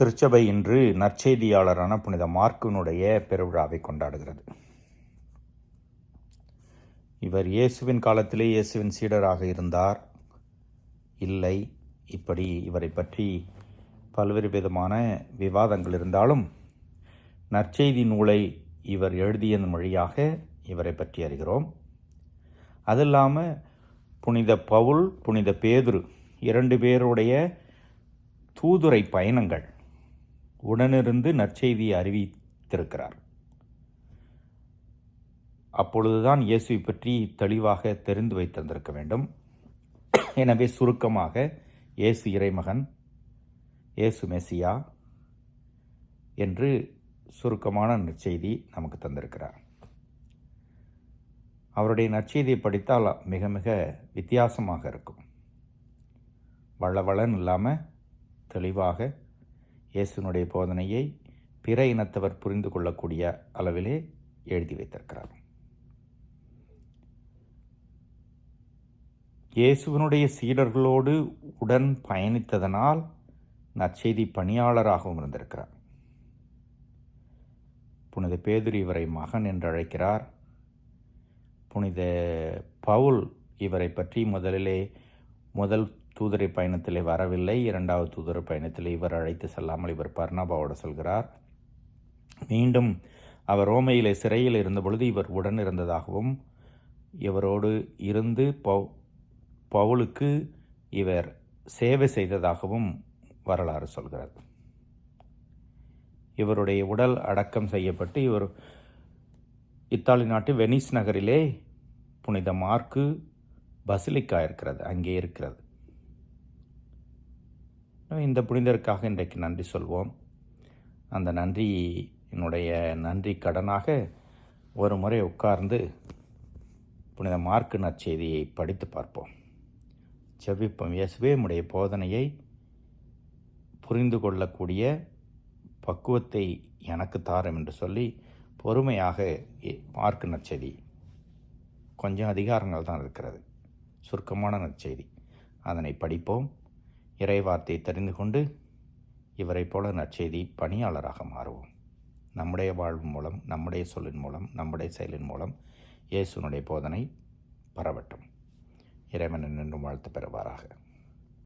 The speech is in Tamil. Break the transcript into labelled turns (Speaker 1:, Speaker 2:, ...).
Speaker 1: திருச்சபை இன்று நற்செய்தியாளரான புனித மார்க்கினுடைய பெருவிழாவை கொண்டாடுகிறது. இவர் இயேசுவின் காலத்திலே இயேசுவின் சீடராக இருந்தார். இல்லை இப்படி இவரை பற்றி பல்வேறு விதமான விவாதங்கள் இருந்தாலும் நற்செய்தி நூலை இவர் எழுதியதன் வழியாக இவரை பற்றி அறிகிறோம். அது இல்லாமல் புனித பவுல் புனித பேதுரு இரண்டு பேருடைய தூதுரை பயணங்கள் உடனிருந்து நற்செய்தியை அறிவித்திருக்கிறார். அப்பொழுதுதான் இயேசுவை பற்றி தெளிவாக தெரிந்து வைத்திருந்திருக்க வேண்டும். எனவே சுருக்கமாக இயேசு இறைமகன் இயேசு மெசியா என்று சுருக்கமான நற்செய்தி நமக்கு தந்திருக்கிறார். அவருடைய நற்செய்தியை படித்தால் மிக மிக வித்தியாசமாக இருக்கும். வளவளன் இல்லாமல் தெளிவாக இயேசுனுடைய போதனையை பிற இனத்தவர் புரிந்து கொள்ளக்கூடிய அளவிலே எழுதி வைத்திருக்கிறார். இயேசுவனுடைய சீடர்களோடு உடன் பயணித்ததனால் நற்செய்தி பணியாளராகவும் இருந்திருக்கிறார். புனித பேதுரு இவரை மகன் என்று அழைக்கிறார். புனித பவுல் இவரை பற்றி முதலிலே முதல் தூதரை பயணத்திலே வரவில்லை. இரண்டாவது தூதரை பயணத்தில் இவர் அழைத்து செல்லாமல் இவர் பர்ணாபாவோட செல்கிறார். மீண்டும் அவர் ரோமையிலே சிறையில் இருந்தபொழுது இவர் உடன் இருந்ததாகவும் இவரோடு இருந்து பவு பவுலுக்கு இவர் சேவை செய்ததாகவும் வரலாறு சொல்கிறது. இவருடைய உடல் அடக்கம் செய்யப்பட்டு இவர் இத்தாலி நாட்டு வெனிஸ் நகரிலே புனித மார்க்கு பசிலிக்கா இருக்கிறது அங்கே இருக்கிறது. இந்த புனிதருக்காக இன்றைக்கு நன்றி சொல்வோம். அந்த நன்றி என்னுடைய நன்றி கடனாக ஒரு முறை உட்கார்ந்து புனித மார்க்கு நற்செய்தியை படித்து பார்ப்போம். செவ்விப்பம் இயேசுவே உடைய போதனையை புரிந்து கொள்ளக்கூடிய பக்குவத்தை எனக்கு தாரும் என்று சொல்லி பொறுமையாக மார்க்கு நற்செய்தி. கொஞ்சம் அதிகாரங்கள் தான் இருக்கிறது. சுருக்கமான நற்செய்தி. அதனை படிப்போம். இறைவார்த்தை தெரிந்து கொண்டு இவரை போல நற்செய்தி பணியாளராக மாறுவோம். நம்முடைய வாழ்வு மூலம் நம்முடைய சொல்லின் மூலம் நம்முடைய செயலின் மூலம் இயேசுனுடைய போதனை பரவட்டும். இறைவன் என்றும் வாழ்த்து பெறுவாராக.